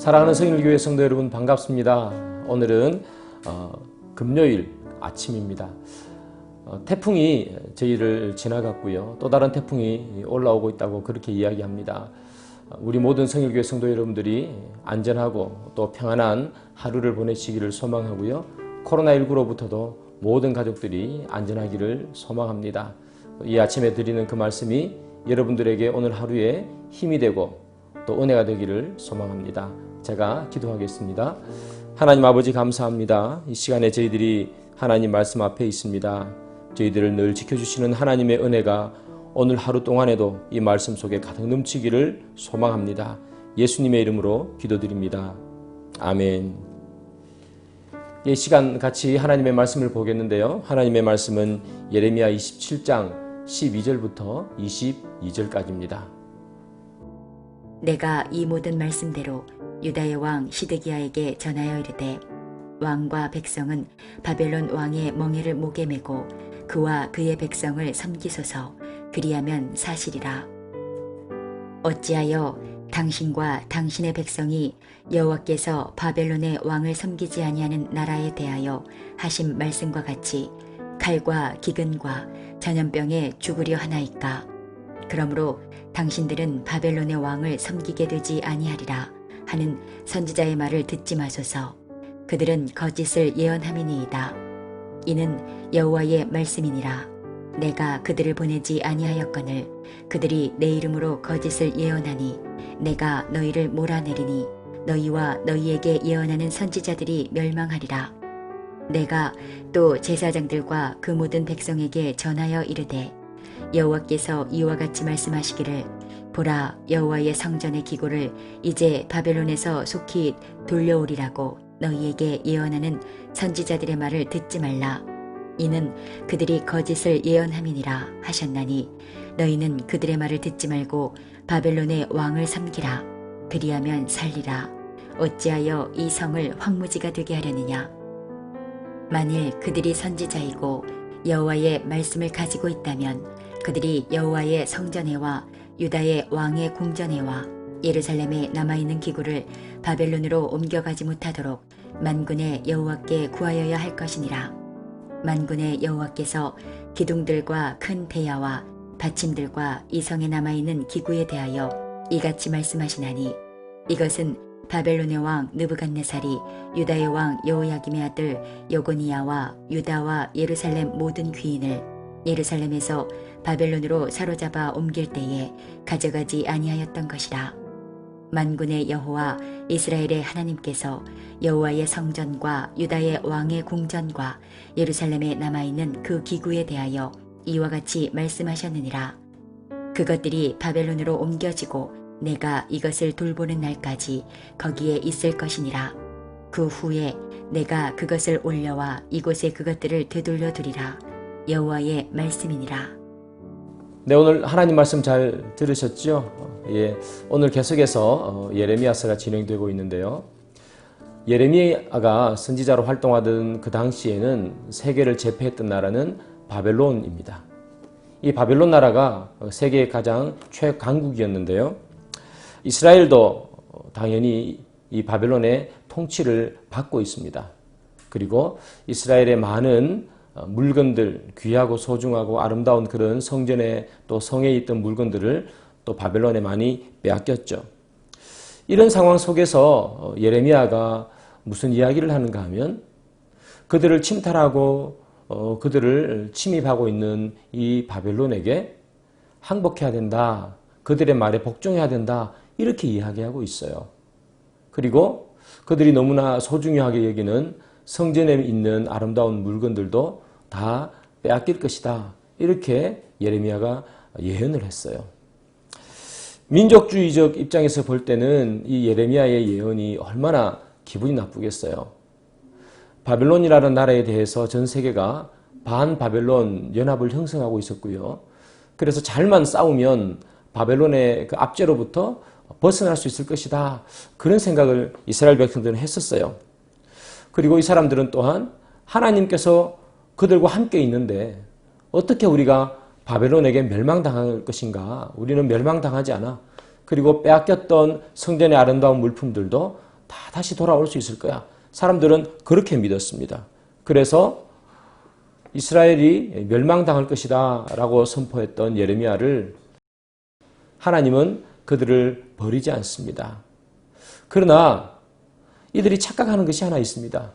사랑하는 성일교회 성도 여러분 반갑습니다. 오늘은 어, 금요일 아침입니다. 어, 태풍이 저희를 지나갔고요. 또 다른 태풍이 올라오고 있다고 그렇게 이야기합니다. 어, 우리 모든 성일교회 성도 여러분들이 안전하고 또 평안한 하루를 보내시기를 소망하고요. 코로나19로부터도 모든 가족들이 안전하기를 소망합니다. 이 아침에 드리는 그 말씀이 여러분들에게 오늘 하루에 힘이 되고 또 은혜가 되기를 소망합니다. 제가 기도하겠습니다. 하나님 아버지 감사합니다. 이 시간에 저희들이 하나님 말씀 앞에 있습니다. 저희들을 늘 지켜주시는 하나님의 은혜가 오늘 하루 동안에도 이 말씀 속에 가득 넘치기를 소망합니다. 예수님의 이름으로 기도드립니다. 아멘. 이 시간 같이 하나님의 말씀을 보겠는데요. 하나님의 말씀은 예레미야 27장 12절부터 22절까지입니다. 내가 이 모든 말씀대로 유다의 왕 시드기야에게 전하여 이르되 왕과 백성은 바벨론 왕의 멍에를 목에 메고 그와 그의 백성을 섬기소서. 그리하면 사실이라. 어찌하여 당신과 당신의 백성이 여호와께서 바벨론의 왕을 섬기지 아니하는 나라에 대하여 하신 말씀과 같이 칼과 기근과 전염병에 죽으려 하나이까? 그러므로 당신들은 바벨론의 왕을 섬기게 되지 아니하리라 하는 선지자의 말을 듣지 마소서. 그들은 거짓을 예언함이니이다. 이는 여호와의 말씀이니라. 내가 그들을 보내지 아니하였거늘 그들이 내 이름으로 거짓을 예언하니 내가 너희를 몰아내리니 너희와 너희에게 예언하는 선지자들이 멸망하리라. 내가 또 제사장들과 그 모든 백성에게 전하여 이르되 여호와께서 이와 같이 말씀하시기를 보라 여호와의 성전의 기고를 이제 바벨론에서 속히 돌려오리라고 너희에게 예언하는 선지자들의 말을 듣지 말라. 이는 그들이 거짓을 예언함이니라 하셨나니 너희는 그들의 말을 듣지 말고 바벨론의 왕을 섬기라. 그리하면 살리라. 어찌하여 이 성을 황무지가 되게 하려느냐? 만일 그들이 선지자이고 여호와의 말씀을 가지고 있다면 그들이 여호와의 성전에와 유다의 왕의 궁전에와 예루살렘에 남아있는 기구를 바벨론으로 옮겨가지 못하도록 만군의 여호와께 구하여야 할 것이니라. 만군의 여호와께서 기둥들과 큰 대야와 받침들과 이 성에 남아있는 기구에 대하여 이같이 말씀하시나니 이것은 바벨론의 왕 느부갓네살이 유다의 왕 여호야김의 아들 요고니아와 유다와 예루살렘 모든 귀인을 예루살렘에서 바벨론으로 사로잡아 옮길 때에 가져가지 아니하였던 것이라. 만군의 여호와 이스라엘의 하나님께서 여호와의 성전과 유다의 왕의 궁전과 예루살렘에 남아있는 그 기구에 대하여 이와 같이 말씀하셨느니라. 그것들이 바벨론으로 옮겨지고 내가 이것을 돌보는 날까지 거기에 있을 것이니라. 그 후에 내가 그것을 올려와 이곳에 그것들을 되돌려 두리라. 여호와의 말씀이니라. 네, 오늘 하나님 말씀 잘 들으셨죠? 어, 예, 오늘 계속해서 어, 예레미야서가 진행되고 있는데요. 예레미야가 선지자로 활동하던 그 당시에는 세계를 제패했던 나라는 바벨론입니다. 이 바벨론 나라가 세계의 가장 최강국이었는데요. 이스라엘도 당연히 이 바벨론의 통치를 받고 있습니다. 그리고 이스라엘의 많은 물건들, 귀하고 소중하고 아름다운 그런 성전에 또 성에 있던 물건들을 또 바벨론에 많이 빼앗겼죠. 이런 상황 속에서 예레미야가 무슨 이야기를 하는가 하면 그들을 침탈하고 어, 그들을 침입하고 있는 이 바벨론에게 항복해야 된다. 그들의 말에 복종해야 된다. 이렇게 이야기하고 있어요. 그리고 그들이 너무나 소중하게 여기는 성전에 있는 아름다운 물건들도 다 빼앗길 것이다. 이렇게 예레미야가 예언을 했어요. 민족주의적 입장에서 볼 때는 이 예레미야의 예언이 얼마나 기분이 나쁘겠어요. 바벨론이라는 나라에 대해서 전 세계가 반바벨론 연합을 형성하고 있었고요. 그래서 잘만 싸우면 바벨론의 그 압제로부터 벗어날 수 있을 것이다. 그런 생각을 이스라엘 백성들은 했었어요. 그리고 이 사람들은 또한 하나님께서 그들과 함께 있는데 어떻게 우리가 바벨론에게 멸망당할 것인가? 우리는 멸망당하지 않아. 그리고 빼앗겼던 성전의 아름다운 물품들도 다 다시 돌아올 수 있을 거야. 사람들은 그렇게 믿었습니다. 그래서 이스라엘이 멸망당할 것이다 라고 선포했던 예레미야를 하나님은 그들을 버리지 않습니다. 그러나 이들이 착각하는 것이 하나 있습니다.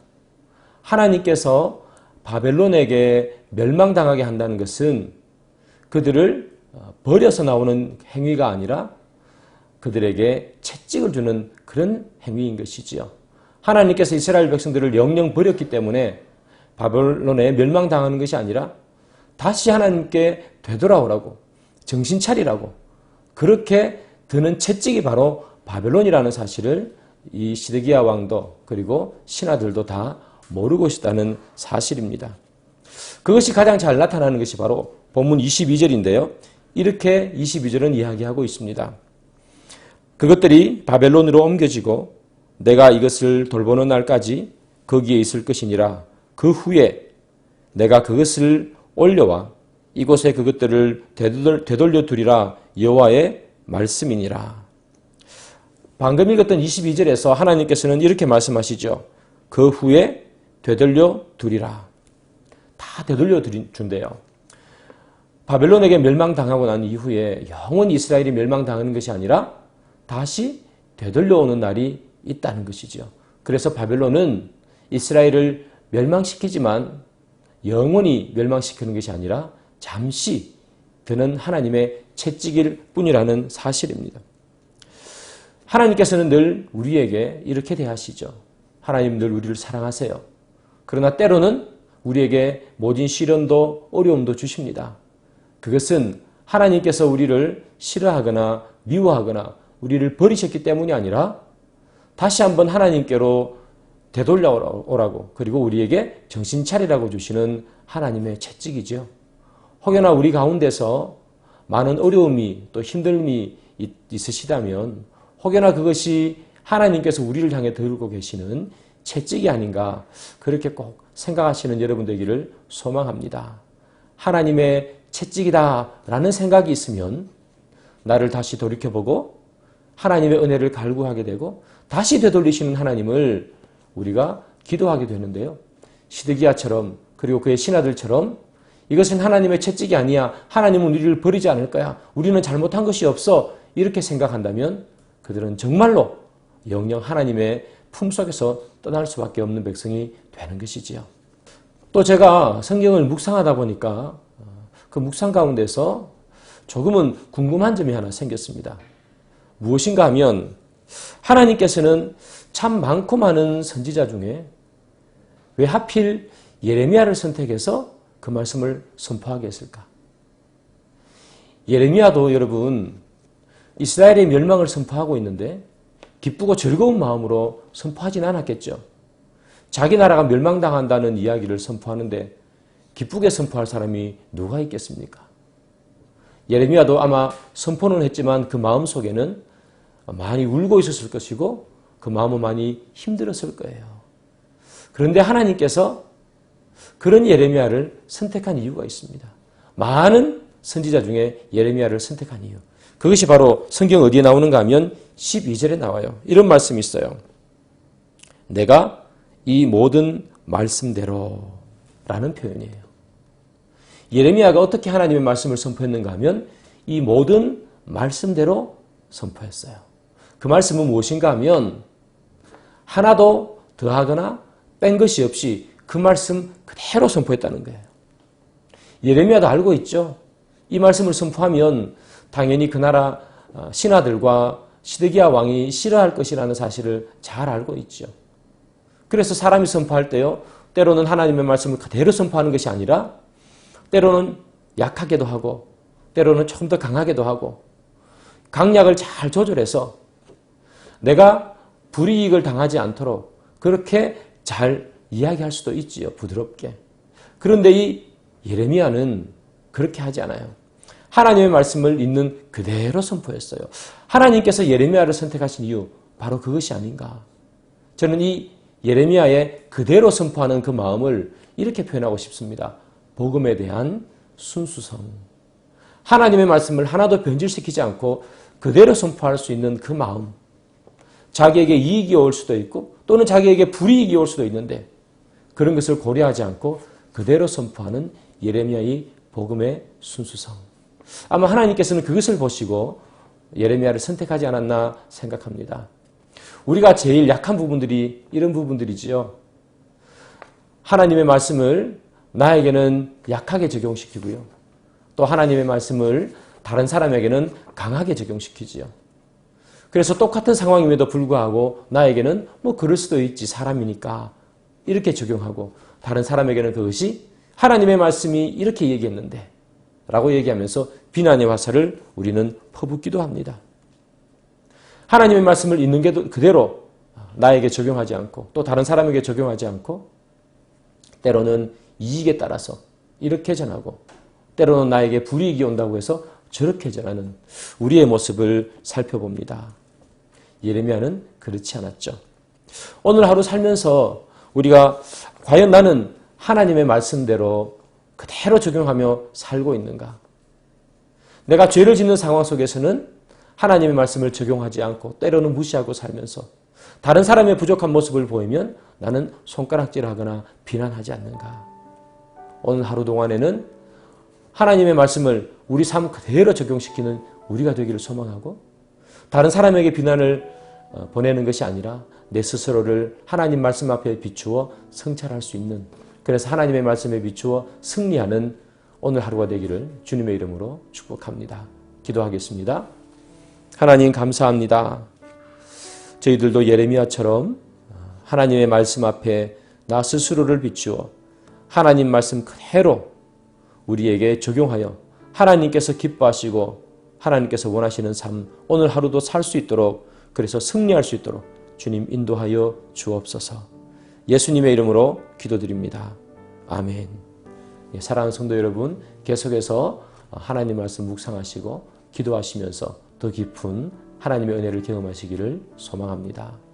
하나님께서 바벨론에게 멸망당하게 한다는 것은 그들을 버려서 나오는 행위가 아니라 그들에게 채찍을 주는 그런 행위인 것이지요. 하나님께서 이스라엘 백성들을 영영 버렸기 때문에 바벨론에 멸망당하는 것이 아니라 다시 하나님께 되돌아오라고 정신 차리라고 그렇게 드는 채찍이 바로 바벨론이라는 사실을 이 시드기야 왕도 그리고 신하들도 다 모르고 있다는 사실입니다. 그것이 가장 잘 나타나는 것이 바로 본문 22절인데요. 이렇게 22절은 이야기하고 있습니다. 그것들이 바벨론으로 옮겨지고 내가 이것을 돌보는 날까지 거기에 있을 것이니라. 그 후에 내가 그것을 올려와 이곳에 그것들을 되돌려 두리라 여호와의 말씀이니라. 방금 읽었던 22절에서 하나님께서는 이렇게 말씀하시죠. 그 후에 되돌려 두리라. 다 되돌려 준대요. 바벨론에게 멸망당하고 난 이후에 영원히 이스라엘이 멸망당하는 것이 아니라 다시 되돌려오는 날이 있다는 것이죠. 그래서 바벨론은 이스라엘을 멸망시키지만 영원히 멸망시키는 것이 아니라 잠시 그는 하나님의 채찍일 뿐이라는 사실입니다. 하나님께서는 늘 우리에게 이렇게 대하시죠. 하나님 늘 우리를 사랑하세요. 그러나 때로는 우리에게 모진 시련도 어려움도 주십니다. 그것은 하나님께서 우리를 싫어하거나 미워하거나 우리를 버리셨기 때문이 아니라 다시 한번 하나님께로 되돌려오라고 그리고 우리에게 정신 차리라고 주시는 하나님의 채찍이죠. 혹여나 우리 가운데서 많은 어려움이 또 힘듦이 있으시다면 혹여나 그것이 하나님께서 우리를 향해 들고 계시는 채찍이 아닌가 그렇게 꼭 생각하시는 여러분 되기를 소망합니다. 하나님의 채찍이다라는 생각이 있으면 나를 다시 돌이켜보고 하나님의 은혜를 갈구하게 되고 다시 되돌리시는 하나님을 우리가 기도하게 되는데요. 시드기야처럼 그리고 그의 신하들처럼 이것은 하나님의 채찍이 아니야. 하나님은 우리를 버리지 않을 거야. 우리는 잘못한 것이 없어. 이렇게 생각한다면 그들은 정말로 영영 하나님의 품속에서 떠날 수밖에 없는 백성이 되는 것이지요. 또 제가 성경을 묵상하다 보니까 그 묵상 가운데서 조금은 궁금한 점이 하나 생겼습니다. 무엇인가 하면 하나님께서는 참 많고 많은 선지자 중에 왜 하필 예레미야를 선택해서 그 말씀을 선포하게 했을까? 예레미야도 여러분 이스라엘의 멸망을 선포하고 있는데 기쁘고 즐거운 마음으로 선포하진 않았겠죠. 자기 나라가 멸망당한다는 이야기를 선포하는데 기쁘게 선포할 사람이 누가 있겠습니까? 예레미야도 아마 선포는 했지만 그 마음 속에는 많이 울고 있었을 것이고 그 마음은 많이 힘들었을 거예요. 그런데 하나님께서 그런 예레미야를 선택한 이유가 있습니다. 많은 선지자 중에 예레미야를 선택한 이유. 그것이 바로 성경 어디에 나오는가 하면 12절에 나와요. 이런 말씀이 있어요. 내가 이 모든 말씀대로 라는 표현이에요. 예레미야가 어떻게 하나님의 말씀을 선포했는가 하면 이 모든 말씀대로 선포했어요. 그 말씀은 무엇인가 하면 하나도 더하거나 뺀 것이 없이 그 말씀 그대로 선포했다는 거예요. 예레미야도 알고 있죠. 이 말씀을 선포하면 당연히 그 나라 어, 신하들과 시드기야 왕이 싫어할 것이라는 사실을 잘 알고 있죠. 그래서 사람이 선포할 때요. 때로는 하나님의 말씀을 그대로 선포하는 것이 아니라 때로는 약하게도 하고 때로는 조금 더 강하게도 하고 강약을 잘 조절해서 내가 불이익을 당하지 않도록 그렇게 잘 이야기할 수도 있지요. 부드럽게. 그런데 이 예레미야는 그렇게 하지 않아요. 하나님의 말씀을 있는 그대로 선포했어요. 하나님께서 예레미야를 선택하신 이유 바로 그것이 아닌가. 저는 이 예레미야의 그대로 선포하는 그 마음을 이렇게 표현하고 싶습니다. 복음에 대한 순수성. 하나님의 말씀을 하나도 변질시키지 않고 그대로 선포할 수 있는 그 마음. 자기에게 이익이 올 수도 있고 또는 자기에게 불이익이 올 수도 있는데 그런 것을 고려하지 않고 그대로 선포하는 예레미야의 복음의 순수성. 아마 하나님께서는 그것을 보시고 예레미야를 선택하지 않았나 생각합니다. 우리가 제일 약한 부분들이 이런 부분들이지요. 하나님의 말씀을 나에게는 약하게 적용시키고요. 또 하나님의 말씀을 다른 사람에게는 강하게 적용시키지요. 그래서 똑같은 상황임에도 불구하고 나에게는 뭐 그럴 수도 있지 사람이니까 이렇게 적용하고 다른 사람에게는 그것이 하나님의 말씀이 이렇게 얘기했는데 라고 얘기하면서 비난의 화살을 우리는 퍼붓기도 합니다. 하나님의 말씀을 있는 게 그대로 나에게 적용하지 않고 또 다른 사람에게 적용하지 않고 때로는 이익에 따라서 이렇게 전하고 때로는 나에게 불이익이 온다고 해서 저렇게 전하는 우리의 모습을 살펴봅니다. 예레미야는 그렇지 않았죠. 오늘 하루 살면서 우리가 과연 나는 하나님의 말씀대로 그대로 적용하며 살고 있는가? 내가 죄를 짓는 상황 속에서는 하나님의 말씀을 적용하지 않고 때로는 무시하고 살면서 다른 사람의 부족한 모습을 보이면 나는 손가락질하거나 비난하지 않는가? 오늘 하루 동안에는 하나님의 말씀을 우리 삶 그대로 적용시키는 우리가 되기를 소망하고 다른 사람에게 비난을 어, 보내는 것이 아니라 내 스스로를 하나님 말씀 앞에 비추어 성찰할 수 있는 그래서 하나님의 말씀에 비추어 승리하는 오늘 하루가 되기를 주님의 이름으로 축복합니다. 기도하겠습니다. 하나님 감사합니다. 저희들도 예레미야처럼 하나님의 말씀 앞에 나 스스로를 비추어 하나님 말씀 그대로 우리에게 적용하여 하나님께서 기뻐하시고 하나님께서 원하시는 삶 오늘 하루도 살 수 있도록 그래서 승리할 수 있도록 주님 인도하여 주옵소서. 예수님의 이름으로 기도드립니다. 아멘. 예, 사랑하는 성도 여러분, 계속해서 하나님 말씀 묵상하시고 기도하시면서 더 깊은 하나님의 은혜를 경험하시기를 소망합니다.